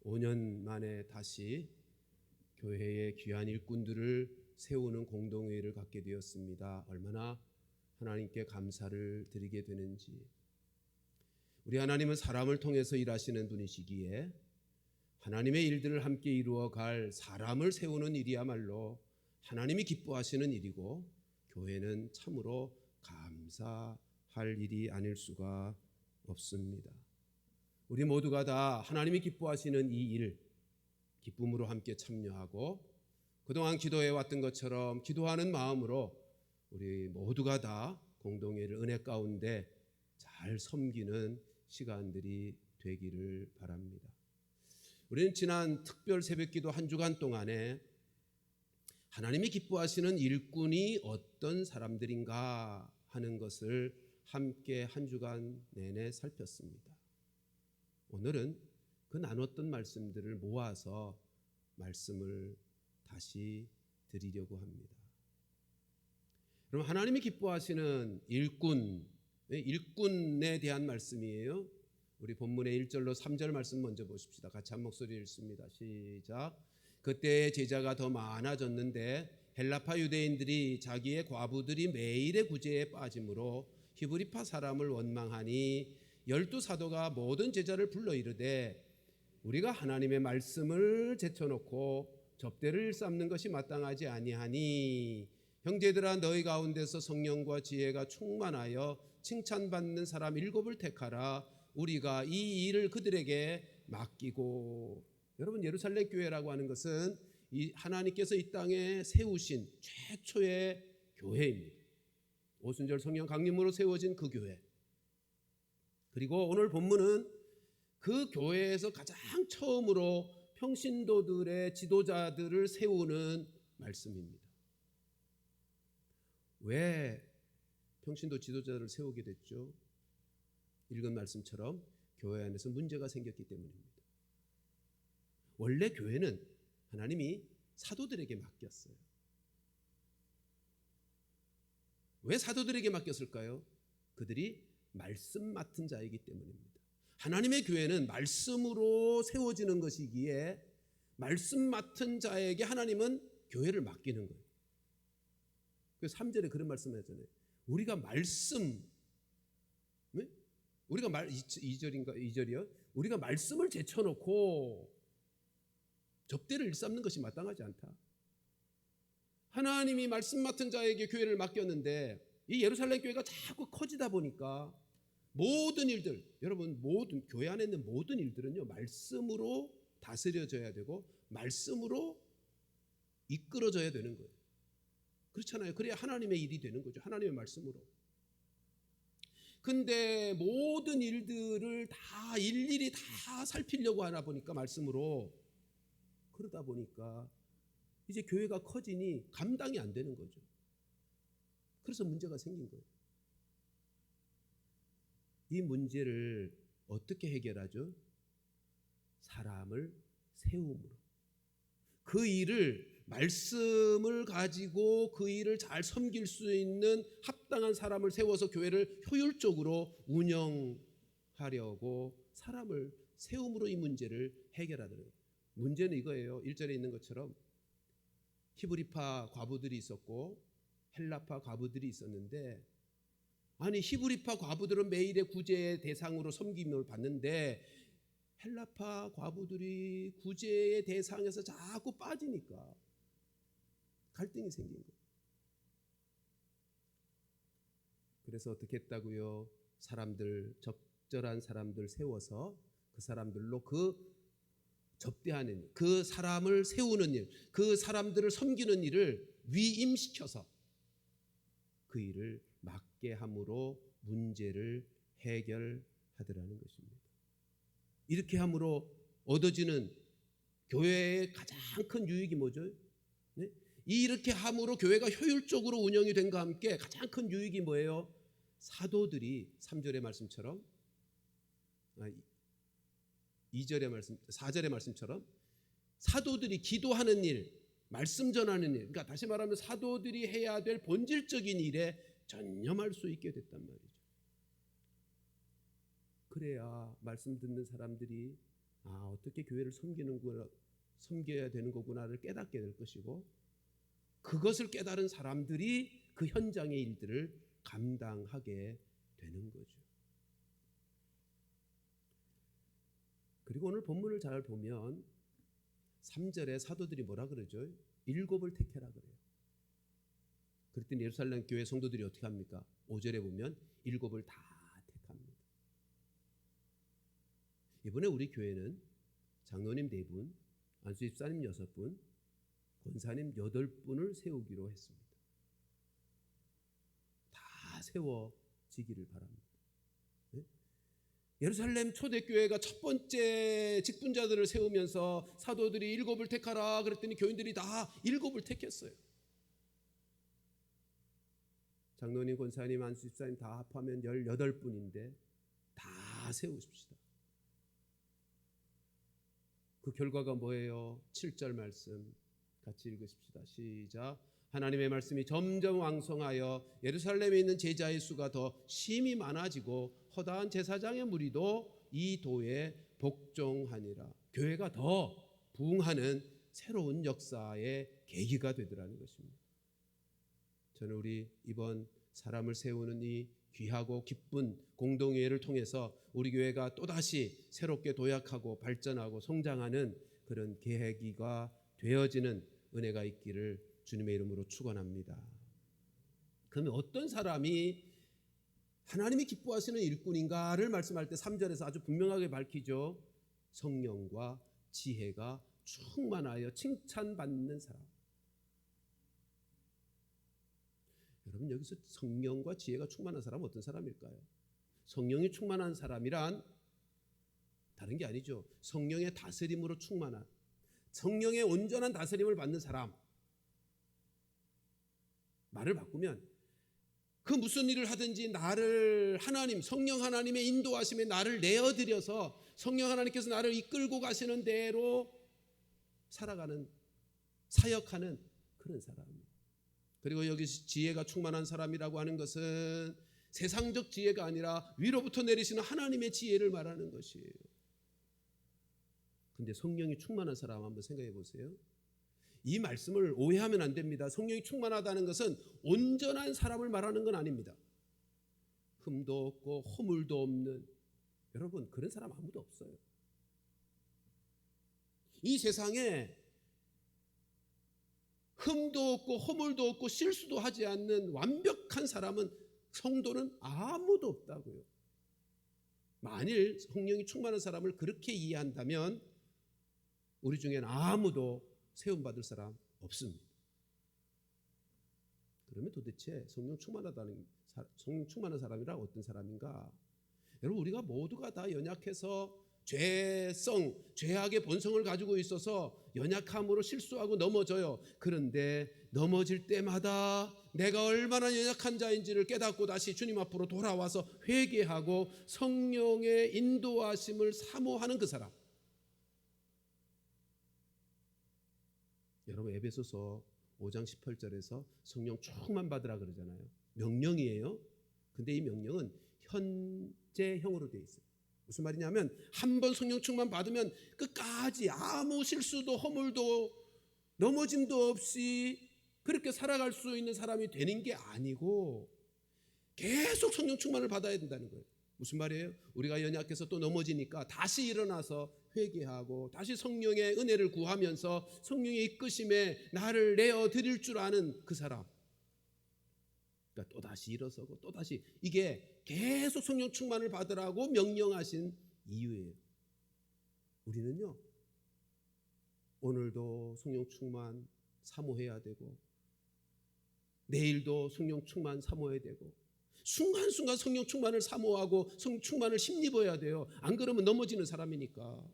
5년 만에 다시 교회의 귀한 일꾼들을 세우는 공동회의를 갖게 되었습니다. 얼마나 하나님께 감사를 드리게 되는지. 우리 하나님은 사람을 통해서 일하시는 분이시기에 하나님의 일들을 함께 이루어 갈 사람을 세우는 일이야말로 하나님이 기뻐하시는 일이고 교회는 참으로 감사할 일이 아닐 수가 없습니다. 우리 모두가 다 하나님이 기뻐하시는 이 일, 기쁨으로 함께 참여하고 그동안 기도해 왔던 것처럼 기도하는 마음으로 우리 모두가 다 공동회를 은혜 가운데 잘 섬기는 시간들이 되기를 바랍니다. 우리는 지난 특별 새벽기도 한 주간 동안에 하나님이 기뻐하시는 일꾼이 어떤 사람들인가 하는 것을 함께 한 주간 내내 살폈습니다. 오늘은 그 나눴던 말씀들을 모아서 말씀을 다시 드리려고 합니다. 그럼 하나님이 기뻐하시는 일꾼, 네, 일꾼에 대한 말씀이에요. 우리 본문의 1절로 3절 말씀 먼저 보십시다. 같이 한 목소리 읽습니다. 시작. 그때 제자가 더 많아졌는데 헬라파 유대인들이 자기의 과부들이 매일의 구제에 빠짐으로 히브리파 사람을 원망하니 열두 사도가 모든 제자를 불러 이르되 우리가 하나님의 말씀을 제쳐놓고 접대를 일삼는 것이 마땅하지 아니하니 형제들아 너희 가운데서 성령과 지혜가 충만하여 칭찬받는 사람 일곱을 택하라 우리가 이 일을 그들에게 맡기고 여러분 예루살렘 교회라고 하는 것은 이 하나님께서 이 땅에 세우신 최초의 교회입니다. 오순절 성령 강림으로 세워진 그 교회. 그리고 오늘 본문은 그 교회에서 가장 처음으로 평신도들의 지도자들을 세우는 말씀입니다. 왜 평신도 지도자를 세우게 됐죠? 읽은 말씀처럼 교회 안에서 문제가 생겼기 때문입니다. 원래 교회는 하나님이 사도들에게 맡겼어요. 왜 사도들에게 맡겼을까요? 그들이 말씀 맡은 자이기 때문입니다. 하나님의 교회는 말씀으로 세워지는 것이기에 말씀 맡은 자에게 하나님은 교회를 맡기는 거예요. 그래서 3절에 그런 말씀을 하잖아요. 우리가 말씀 네? 우리가 말 2절인가 2절이요. 우리가 말씀을 제쳐놓고 접대를 일삼는 것이 마땅하지 않다. 하나님이 말씀 맡은 자에게 교회를 맡겼는데 이 예루살렘 교회가 자꾸 커지다 보니까 모든 일들 여러분 모든 교회 안에 있는 모든 일들은요 말씀으로 다스려져야 되고 말씀으로 이끌어져야 되는 거예요. 그렇잖아요. 그래야 하나님의 일이 되는 거죠. 하나님의 말씀으로. 근데 모든 일들을 다 일일이 다 살피려고 하나 보니까 말씀으로 그러다 보니까 이제 교회가 커지니 감당이 안 되는 거죠. 그래서 문제가 생긴 거예요. 이 문제를 어떻게 해결하죠? 사람을 세움으로. 그 일을 말씀을 가지고 그 일을 잘 섬길 수 있는 합당한 사람을 세워서 교회를 효율적으로 운영하려고 사람을 세움으로 이 문제를 해결하더라고요. 문제는 이거예요. 1절에 있는 것처럼 히브리파 과부들이 있었고 헬라파 과부들이 있었는데 아니 히브리파 과부들은 매일의 구제의 대상으로 섬김을 받는데 헬라파 과부들이 구제의 대상에서 자꾸 빠지니까 갈등이 생긴 거예요. 그래서 어떻게 했다고요? 사람들 적절한 사람들 세워서 그 사람들로 그 접대하는 그 사람을 세우는 일, 그 사람들을 섬기는 일을 위임시켜서 그 일을 맡게 함으로 문제를 해결하더라는 것입니다. 이렇게 함으로 얻어지는 교회의 가장 큰 유익이 뭐죠? 네? 이렇게 함으로 교회가 효율적으로 운영이 된과 함께 가장 큰 유익이 뭐예요? 사도들이 3절의 말씀처럼 2절의 말씀, 4절의 말씀처럼 사도들이 기도하는 일, 말씀 전하는 일, 그러니까 다시 말하면 사도들이 해야 될 본질적인 일에 전념할 수 있게 됐단 말이죠. 그래야 말씀 듣는 사람들이 아 어떻게 교회를 섬기는구나 섬겨야 되는 거구나를 깨닫게 될 것이고 그것을 깨달은 사람들이 그 현장의 일들을 감당하게 되는 거죠. 그리고 오늘 본문을 잘 보면 3절에 사도들이 뭐라 그러죠? 일곱을 택해라 그래요. 그랬더니 예루살렘 교회 성도들이 어떻게 합니까? 5절에 보면 일곱을 다 택합니다. 이번에 우리 교회는 장로님 4분, 안수 집사님 6분, 권사님 8분을 세우기로 했습니다. 다 세워지기를 바랍니다. 네? 예루살렘 초대교회가 첫 번째 직분자들을 세우면서 사도들이 일곱을 택하라 그랬더니 교인들이 다 일곱을 택했어요. 장로님, 권사님, 안수 집사님 다 합하면 18분인데 다 세우십시다. 그 결과가 뭐예요? 7절 말씀 같이 읽으십시다. 시작. 하나님의 말씀이 점점 왕성하여 예루살렘에 있는 제자의 수가 더 심히 많아지고 허다한 제사장의 무리도 이 도에 복종하니라. 교회가 더 부흥하는 새로운 역사의 계기가 되더라는 것입니다. 저는 우리 이번 사람을 세우는 이 귀하고 기쁜 공동회를 통해서 우리 교회가 또다시 새롭게 도약하고 발전하고 성장하는 그런 계기가 되어지는 은혜가 있기를 주님의 이름으로 축원합니다. 그러면 어떤 사람이 하나님이 기뻐하시는 일꾼인가를 말씀할 때 3절에서 아주 분명하게 밝히죠. 성령과 지혜가 충만하여 칭찬받는 사람. 여러분 여기서 성령과 지혜가 충만한 사람은 어떤 사람일까요? 성령이 충만한 사람이란 다른 게 아니죠. 성령의 다스림으로 충만한 성령의 온전한 다스림을 받는 사람. 말을 바꾸면 그 무슨 일을 하든지 나를 하나님 성령 하나님의 인도하심에 나를 내어 드려서 성령 하나님께서 나를 이끌고 가시는 대로 살아가는 사역하는 그런 사람입니다. 그리고 여기 지혜가 충만한 사람이라고 하는 것은 세상적 지혜가 아니라 위로부터 내리시는 하나님의 지혜를 말하는 것이에요. 근데 성령이 충만한 사람 한번 생각해 보세요. 이 말씀을 오해하면 안 됩니다. 성령이 충만하다는 것은 온전한 사람을 말하는 건 아닙니다. 흠도 없고 허물도 없는 여러분 그런 사람 아무도 없어요. 이 세상에 흠도 없고 허물도 없고 실수도 하지 않는 완벽한 사람은 성도는 아무도 없다고요. 만일 성령이 충만한 사람을 그렇게 이해한다면 우리 중엔 아무도 세움 받을 사람 없습니다. 그러면 도대체 성령 충만하다는 성령 충만한 사람이라 어떤 사람인가? 여러분 우리가 모두가 다 연약해서 죄성, 죄악의 본성을 가지고 있어서 연약함으로 실수하고 넘어져요. 그런데 넘어질 때마다 내가 얼마나 연약한 자인지를 깨닫고 다시 주님 앞으로 돌아와서 회개하고 성령의 인도하심을 사모하는 그 사람. 여러분 에베소서 5장 18절에서 성령 충만 받으라 그러잖아요. 명령이에요. 근데 이 명령은 현재형으로 되어 있어요. 무슨 말이냐면 한 번 성령 충만 받으면 끝까지 아무 실수도 허물도 넘어짐도 없이 그렇게 살아갈 수 있는 사람이 되는 게 아니고 계속 성령 충만을 받아야 된다는 거예요. 무슨 말이에요? 우리가 연약해서 또 넘어지니까 다시 일어나서 회개하고 다시 성령의 은혜를 구하면서 성령의 이끄심에 나를 내어 드릴 줄 아는 그 사람. 그러니까 또 다시 일어서고 또 다시 이게 계속 성령 충만을 받으라고 명령하신 이유예요. 우리는요. 오늘도 성령 충만 사모해야 되고 내일도 성령 충만 사모해야 되고 순간순간 성령 충만을 사모하고 성령 충만을 힘입어야 돼요. 안 그러면 넘어지는 사람이니까.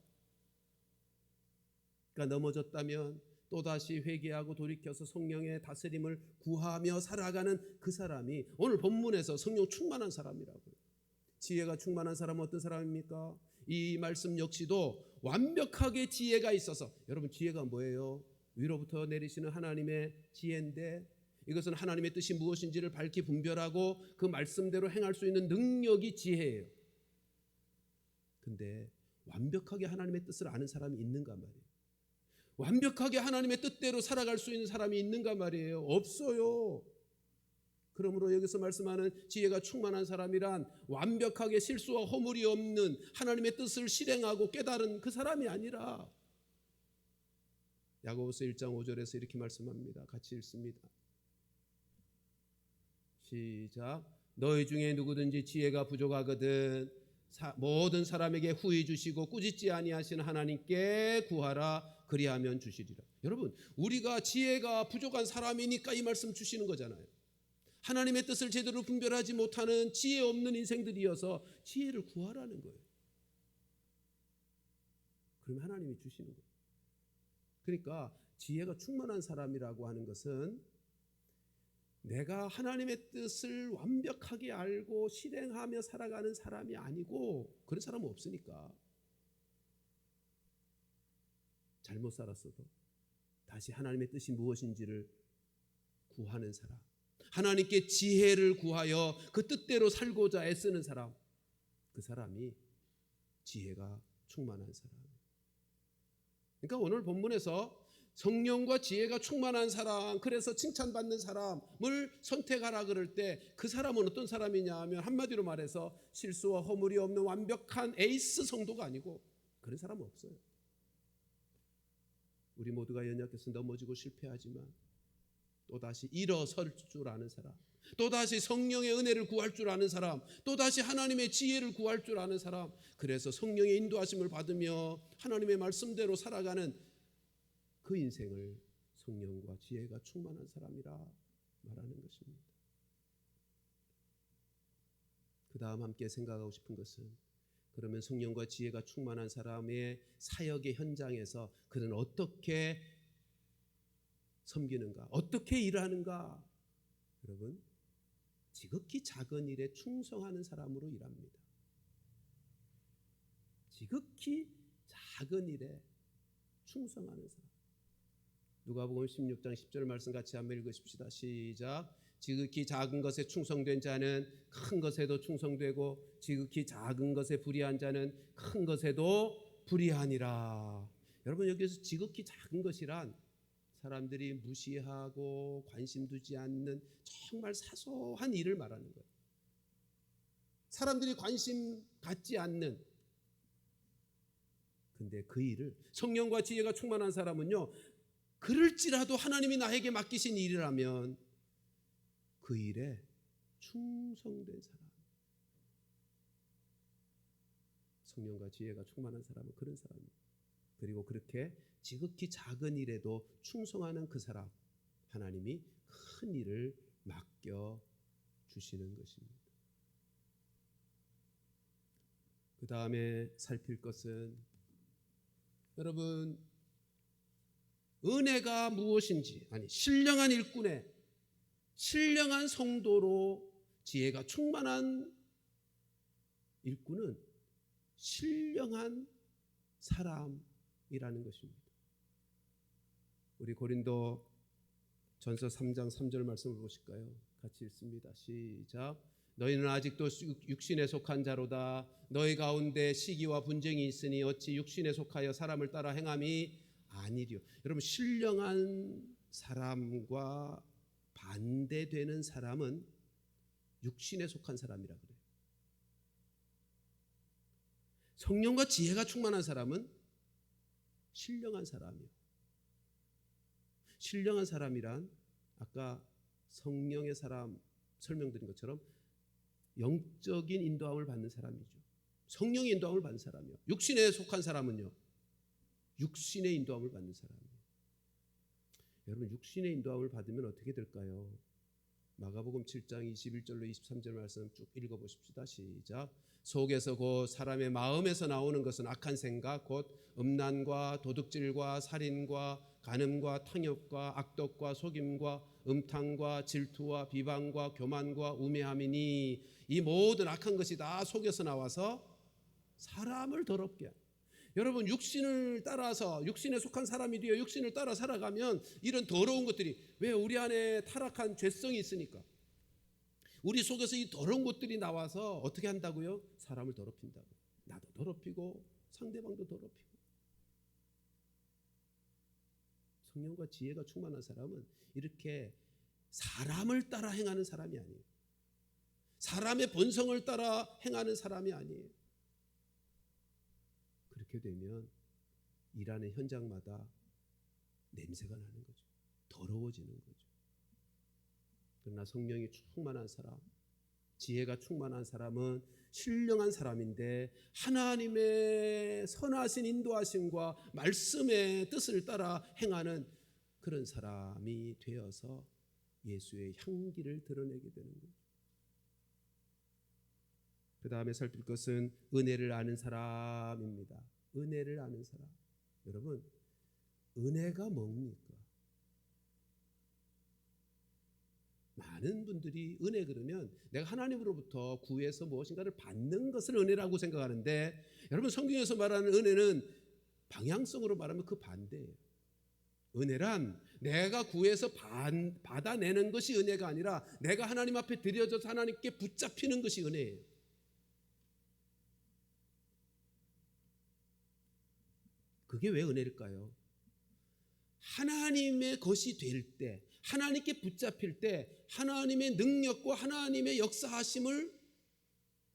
그러니까 넘어졌다면 또다시 회개하고 돌이켜서 성령의 다스림을 구하며 살아가는 그 사람이 오늘 본문에서 성령 충만한 사람이라고요. 지혜가 충만한 사람은 어떤 사람입니까? 이 말씀 역시도 완벽하게 지혜가 있어서 여러분 지혜가 뭐예요? 위로부터 내리시는 하나님의 지혜인데 이것은 하나님의 뜻이 무엇인지를 밝히 분별하고 그 말씀대로 행할 수 있는 능력이 지혜예요. 근데 완벽하게 하나님의 뜻을 아는 사람이 있는가 말이에요. 완벽하게 하나님의 뜻대로 살아갈 수 있는 사람이 있는가 말이에요. 없어요. 그러므로 여기서 말씀하는 지혜가 충만한 사람이란 완벽하게 실수와 허물이 없는 하나님의 뜻을 실행하고 깨달은 그 사람이 아니라 야고보서 1장 5절에서 이렇게 말씀합니다. 같이 읽습니다. 시작. 너희 중에 누구든지 지혜가 부족하거든 사- 모든 사람에게 후히 주시고 꾸짖지 아니하시는 하나님께 구하라 그리하면 주시리라. 여러분, 우리가 지혜가 부족한 사람이니까 이 말씀 주시는 거잖아요. 하나님의 뜻을 제대로 분별하지 못하는 지혜 없는 인생들이어서 지혜를 구하라는 거예요. 그럼 하나님이 주시는 거예요. 그러니까 지혜가 충만한 사람이라고 하는 것은 내가 하나님의 뜻을 완벽하게 알고 실행하며 살아가는 사람이 아니고 그런 사람은 없으니까. 잘못 살았어도 다시 하나님의 뜻이 무엇인지를 구하는 사람 하나님께 지혜를 구하여 그 뜻대로 살고자 애쓰는 사람 그 사람이 지혜가 충만한 사람. 그러니까 오늘 본문에서 성령과 지혜가 충만한 사람, 그래서 칭찬받는 사람을 선택하라 그럴 때 그 사람은 어떤 사람이냐 하면 한마디로 말해서 실수와 허물이 없는 완벽한 에이스 성도가 아니고 그런 사람은 없어요. 우리 모두가 연약해서 넘어지고 실패하지만 또다시 일어설 줄 아는 사람, 또다시 성령의 은혜를 구할 줄 아는 사람, 또다시 하나님의 지혜를 구할 줄 아는 사람, 그래서 성령의 인도하심을 받으며 하나님의 말씀대로 살아가는 그 인생을 성령과 지혜가 충만한 사람이라 말하는 것입니다. 그 다음 함께 생각하고 싶은 것은 그러면 성령과 지혜가 충만한 사람의 사역의 현장에서 그는 어떻게 섬기는가, 어떻게 일하는가? 여러분, 지극히 작은 일에 충성하는 사람으로 일합니다. 지극히 작은 일에 충성하는 사람. 누가복음 16장 10절 말씀 같이 한번 읽으십시다. 시작. 지극히 작은 것에 충성된 자는 큰 것에도 충성되고 지극히 작은 것에 불의한 자는 큰 것에도 불의하니라. 여러분 여기서 지극히 작은 것이란 사람들이 무시하고 관심 두지 않는 정말 사소한 일을 말하는 거예요. 사람들이 관심 갖지 않는 근데 그 일을 성령과 지혜가 충만한 사람은요. 그럴지라도 하나님이 나에게 맡기신 일이라면 그 일에 충성된 사람. 성령과 지혜가 충만한 사람은 그런 사람입니다. 그리고 그렇게 지극히 작은 일에도 충성하는 그 사람, 하나님이 큰 일을 맡겨 주시는 것입니다. 그 다음에 살필 것은 여러분 은혜가 무엇인지 아니 신령한 일꾼의 신령한 성도로 지혜가 충만한 일꾼은 신령한 사람이라는 것입니다. 우리 고린도 전서 3장 3절 말씀을 보실까요? 같이 읽습니다. 시작. 너희는 아직도 육신에 속한 자로다. 너희 가운데 시기와 분쟁이 있으니 어찌 육신에 속하여 사람을 따라 행함이 아니리요. 여러분 신령한 사람과 반대되는 사람은 육신에 속한 사람이라 그래요. 성령과 지혜가 충만한 사람은 신령한 사람이요. 신령한 사람이란 아까 성령의 사람 설명드린 것처럼 영적인 인도함을 받는 사람이죠. 성령의 인도함을 받는 사람이요. 육신에 속한 사람은요. 육신의 인도함을 받는 사람이에요. 여러분 육신의 인도함을 받으면 어떻게 될까요? 마가복음 7장 21절로 23절 말씀 쭉 읽어 보십시다. 시작. 속에서 곧 사람의 마음에서 나오는 것은 악한 생각 곧 음란과 도둑질과 살인과 간음과 탕욕과 악독과 속임과 음탕과 질투와 비방과 교만과 우매함이니 이 모든 악한 것이 다 속에서 나와서 사람을 더럽게 여러분 육신을 따라서 육신에 속한 사람이 되어 육신을 따라 살아가면 이런 더러운 것들이 왜 우리 안에 타락한 죄성이 있으니까 우리 속에서 이 더러운 것들이 나와서 어떻게 한다고요? 사람을 더럽힌다고. 나도 더럽히고 상대방도 더럽히고 성령과 지혜가 충만한 사람은 이렇게 사람을 따라 행하는 사람이 아니에요. 사람의 본성을 따라 행하는 사람이 아니에요. 그렇게 되면 일하는 현장마다 냄새가 나는 거죠. 더러워지는 거죠. 그러나 성령이 충만한 사람, 지혜가 충만한 사람은 신령한 사람인데 하나님의 선하신 인도하심과 말씀의 뜻을 따라 행하는 그런 사람이 되어서 예수의 향기를 드러내게 되는 거죠. 그 다음에 살필 것은 은혜를 아는 사람입니다. 은혜를 아는 사람. 여러분, 은혜가 뭡니까? 많은 분들이 은혜 그러면 내가 하나님으로부터 구해서 무엇인가를 받는 것을 은혜라고 생각하는데 여러분 성경에서 말하는 은혜는 방향성으로 말하면 그 반대예요. 은혜란 내가 구해서 반, 받아내는 것이 은혜가 아니라 내가 하나님 앞에 드려져서 하나님께 붙잡히는 것이 은혜예요. 그게 왜 은혜일까요? 하나님의 것이 될 때, 하나님께 붙잡힐 때, 하나님의 능력과 하나님의 역사하심을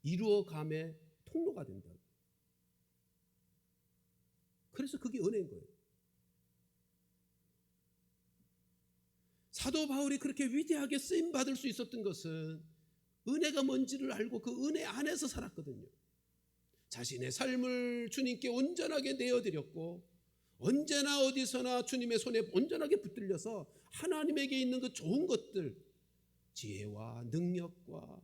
이루어감의 통로가 된다. 그래서 그게 은혜인 거예요. 사도 바울이 그렇게 위대하게 쓰임 받을 수 있었던 것은 은혜가 뭔지를 알고 그 은혜 안에서 살았거든요. 자신의 삶을 주님께 온전하게 내어드렸고 언제나 어디서나 주님의 손에 온전하게 붙들려서 하나님에게 있는 그 좋은 것들 지혜와 능력과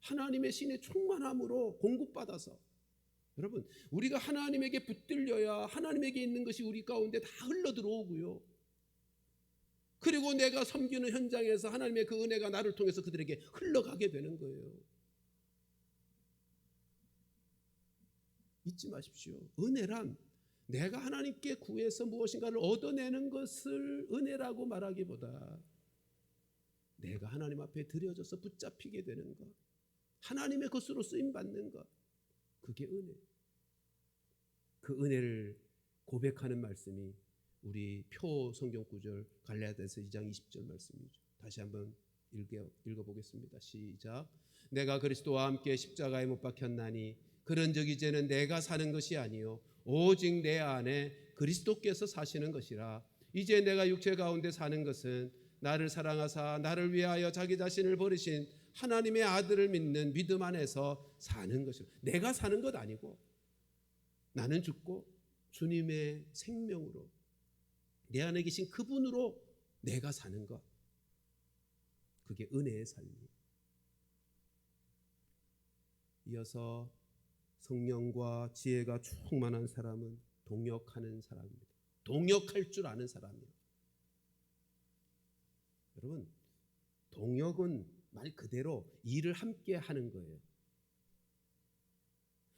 하나님의 신의 충만함으로 공급받아서 여러분 우리가 하나님에게 붙들려야 하나님에게 있는 것이 우리 가운데 다 흘러 들어오고요. 그리고 내가 섬기는 현장에서 하나님의 그 은혜가 나를 통해서 그들에게 흘러가게 되는 거예요. 잊지 마십시오. 은혜란 내가 하나님께 구해서 무엇인가를 얻어내는 것을 은혜라고 말하기보다 내가 하나님 앞에 드려져서 붙잡히게 되는 것, 하나님의 것으로 쓰임 받는 것, 그게 은혜. 그 은혜를 고백하는 말씀이 우리 표 성경 구절 갈라디아서 2장 20절 말씀이죠. 다시 한번 읽어 보겠습니다. 시작. 내가 그리스도와 함께 십자가에 못 박혔나니 그런 적 이제는 내가 사는 것이 아니요. 오직 내 안에 그리스도께서 사시는 것이라. 이제 내가 육체 가운데 사는 것은 나를 사랑하사 나를 위하여 자기 자신을 버리신 하나님의 아들을 믿는 믿음 안에서 사는 것이라. 내가 사는 것 아니고 나는 죽고 주님의 생명으로 내 안에 계신 그분으로 내가 사는 것. 그게 은혜의 삶이에요. 이어서 성령과 지혜가 충만한 사람은 동역하는 사람입니다. 동역할 줄 아는 사람이에요. 여러분, 동역은 말 그대로 일을 함께 하는 거예요.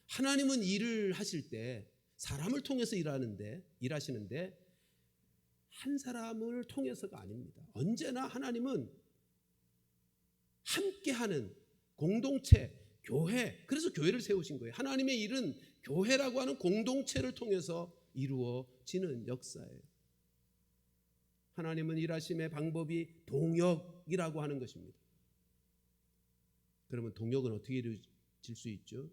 하나님은 일을 하실 때 사람을 통해서 일하는데 일하시는데 한 사람을 통해서가 아닙니다. 언제나 하나님은 함께 하는 공동체 교회 그래서 교회를 세우신 거예요. 하나님의 일은 교회라고 하는 공동체를 통해서 이루어지는 역사예요. 하나님은 일하심의 방법이 동역이라고 하는 것입니다. 그러면 동역은 어떻게 이루어질 수 있죠?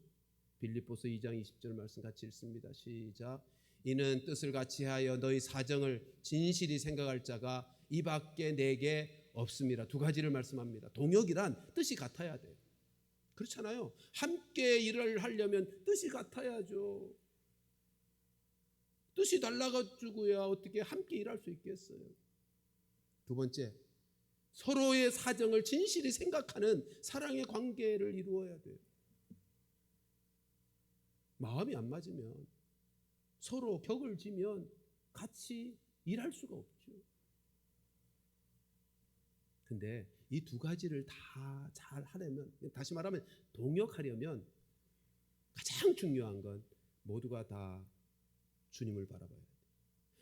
빌립보서 2장 20절 말씀 같이 읽습니다. 시작. 이는 뜻을 같이 하여 너희 사정을 진실히 생각할 자가 이 밖에 내게 없습니다. 두 가지를 말씀합니다. 동역이란 뜻이 같아야 돼요. 그렇잖아요. 함께 일을 하려면 뜻이 같아야죠. 뜻이 달라가지고야 어떻게 함께 일할 수 있겠어요. 두 번째, 서로의 사정을 진실히 생각하는 사랑의 관계를 이루어야 돼요. 마음이 안 맞으면 서로 격을 지면 같이 일할 수가 없죠. 근데 이 두 가지를 다 잘 하려면 다시 말하면 동역하려면 가장 중요한 건 모두가 다 주님을 바라봐야 돼.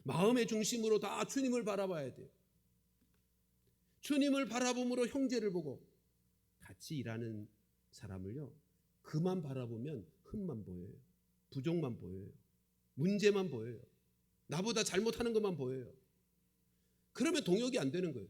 마음의 중심으로 다 주님을 바라봐야 돼요. 주님을 바라봄으로 형제를 보고 같이 일하는 사람을요. 그만 바라보면 흠만 보여요. 부족만 보여요. 문제만 보여요. 나보다 잘못하는 것만 보여요. 그러면 동역이 안 되는 거예요.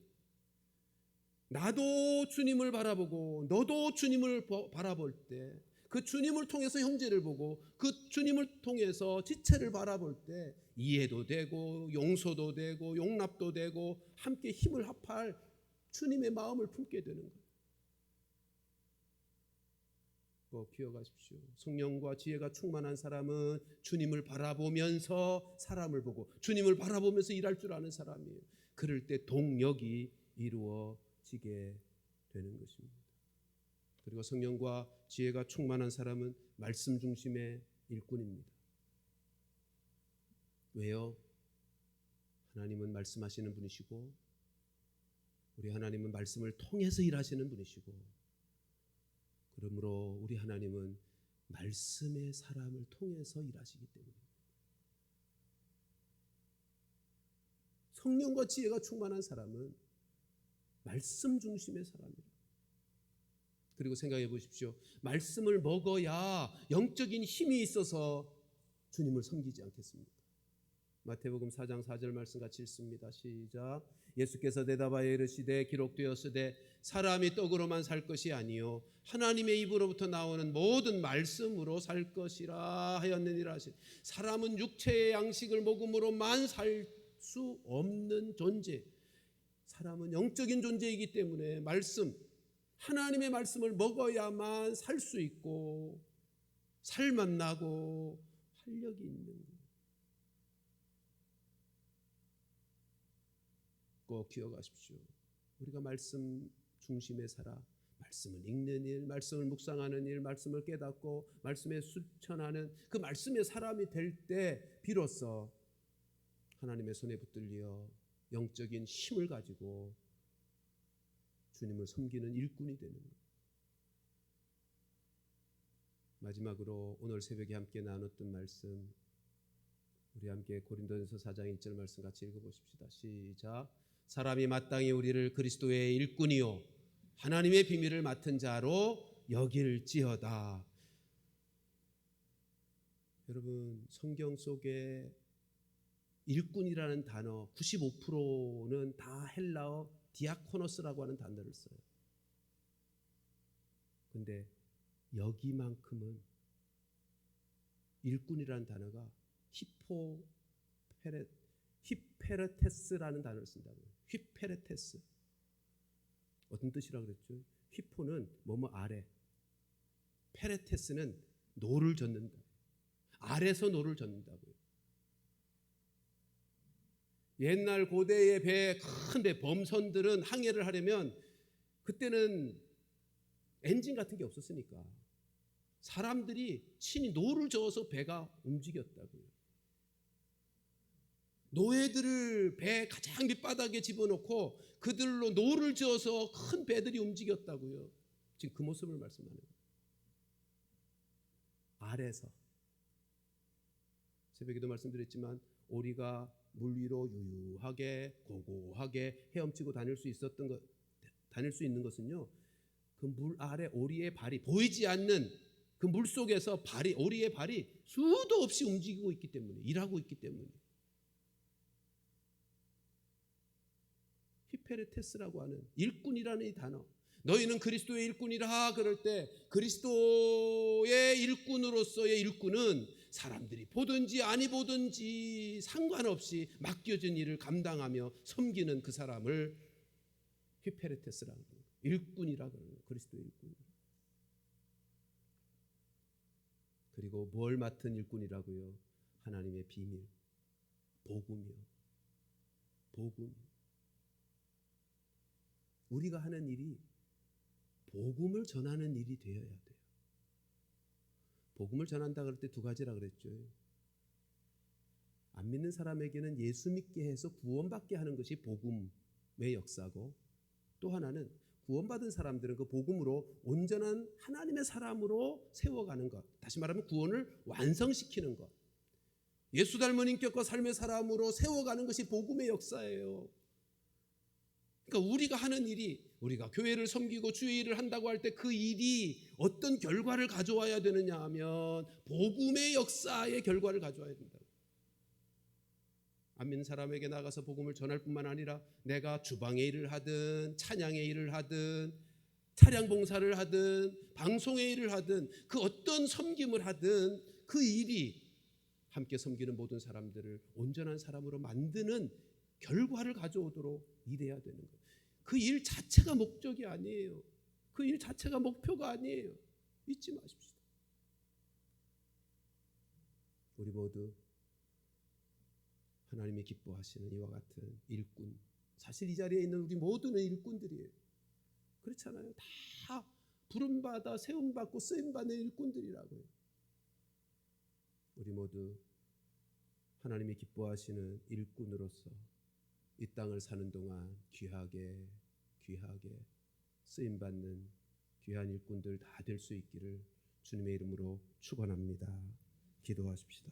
나도 주님을 바라보고 너도 주님을 보- 바라볼 때 그 주님을 통해서 형제를 보고 그 주님을 통해서 지체를 바라볼 때 이해도 되고 용서도 되고 용납도 되고 함께 힘을 합할 주님의 마음을 품게 되는 거예요. 꼭 기억하십시오. 성령과 지혜가 충만한 사람은 주님을 바라보면서 사람을 보고 주님을 바라보면서 일할 줄 아는 사람이에요. 그럴 때 동력이 이루어 지게 되는 것입니다. 그리고 성령과 지혜가 충만한 사람은 말씀 중심의 일꾼입니다. 왜요? 하나님은 말씀하시는 분이시고 우리 하나님은 말씀을 통해서 일하시는 분이시고 그러므로 우리 하나님은 말씀의 사람을 통해서 일하시기 때문입니다. 성령과 지혜가 충만한 사람은 말씀 중심의 사람이에요. 그리고 생각해 보십시오. 말씀을 먹어야 영적인 힘이 있어서 주님을 섬기지 않겠습니까? 마태복음 4장 4절 말씀 같이 읽습니다. 시작. 예수께서 대답하여 이르시되 기록되었으되 사람이 떡으로만 살 것이 아니요 하나님의 입으로부터 나오는 모든 말씀으로 살 것이라 하였느니라 하시. 사람은 육체의 양식을 먹음으로만 살 수 없는 존재. 사람은 영적인 존재이기 때문에 말씀 하나님의 말씀을 먹어야만 살 수 있고 살만 나고 활력이 있는 거예요. 꼭 기억하십시오. 우리가 말씀 중심에 살아 말씀을 읽는 일, 말씀을 묵상하는 일, 말씀을 깨닫고 말씀에 수천하는 그 말씀의 사람이 될 때 비로소 하나님의 손에 붙들려 영적인 힘을 가지고 주님을 섬기는 일꾼이 되는 거예요. 마지막으로 오늘 새벽에 함께 나눴던 말씀 우리 함께 고린도전서 4장 1절 말씀 같이 읽어 보십시다. 시작. 사람이 마땅히 우리를 그리스도의 일꾼이요 하나님의 비밀을 맡은 자로 여길지어다. 여러분 성경 속에 일꾼이라는 단어 95%는 다 헬라어 디아코노스라고 하는 단어를 써요. 근데 여기만큼은 일꾼이라는 단어가 히포페레 히페르테스라는 단어를 쓴다고요. 히페르테스. 어떤 뜻이라 그랬죠? 히포는 뭐뭐 아래. 페레테스는 노를 젓는다. 아래서 노를 젓는다고요. 옛날 고대의 배, 큰 배, 범선들은 항해를 하려면 그때는 엔진 같은 게 없었으니까 사람들이 친히 노를 저어서 배가 움직였다고요. 노예들을 배 가장 밑바닥에 집어넣고 그들로 노를 저어서 큰 배들이 움직였다고요. 지금 그 모습을 말씀하는 거예요. 아래서 새벽에도 말씀드렸지만 오리가 물 위로 유유하게 고고하게 헤엄치고 다닐 수 있었던 것 다닐 수 있는 것은요. 그 물 아래 오리의 발이 보이지 않는 그 물 속에서 발이 오리의 발이 수도 없이 움직이고 있기 때문에 일하고 있기 때문에 히페르테스라고 하는 일꾼이라는 이 단어 너희는 그리스도의 일꾼이라 그럴 때 그리스도의 일꾼으로서의 일꾼은 사람들이 보든지 아니 보든지 상관없이 맡겨진 일을 감당하며 섬기는 그 사람을 히페르테스라고 합니다. 일꾼이라 그러는 거예요. 그리스도의 일꾼. 그리고 뭘 맡은 일꾼이라고요? 하나님의 비밀, 복음이요. 복음. 우리가 하는 일이 복음을 전하는 일이 되어야 돼요. 복음을 전한다 그럴 때 두 가지라 그랬죠. 안 믿는 사람에게는 예수 믿게 해서 구원받게 하는 것이 복음의 역사고 또 하나는 구원받은 사람들은 그 복음으로 온전한 하나님의 사람으로 세워가는 것. 다시 말하면 구원을 완성시키는 것. 예수 닮은 인격과 삶의 사람으로 세워가는 것이 복음의 역사예요. 그러니까 우리가 하는 일이 우리가 교회를 섬기고 주의 일을 한다고 할 때 그 일이 어떤 결과를 가져와야 되느냐 하면 복음의 역사의 결과를 가져와야 된다. 안 믿는 사람에게 나가서 복음을 전할 뿐만 아니라 내가 주방의 일을 하든 찬양의 일을 하든 차량 봉사를 하든 방송의 일을 하든 그 어떤 섬김을 하든 그 일이 함께 섬기는 모든 사람들을 온전한 사람으로 만드는 결과를 가져오도록 일해야 되는 거예요. 그 일 자체가 목적이 아니에요. 그 일 자체가 목표가 아니에요. 잊지 마십시오. 우리 모두 하나님이 기뻐하시는 이와 같은 일꾼. 사실 이 자리에 있는 우리 모두는 일꾼들이에요. 그렇잖아요. 다 부름받아 세움받고 쓰임받는 일꾼들이라고요. 우리 모두 하나님이 기뻐하시는 일꾼으로서 이 땅을 사는 동안 귀하게 귀하게 쓰임 받는 귀한 일꾼들 다 될 수 있기를 주님의 이름으로 축원합니다. 기도하십시다.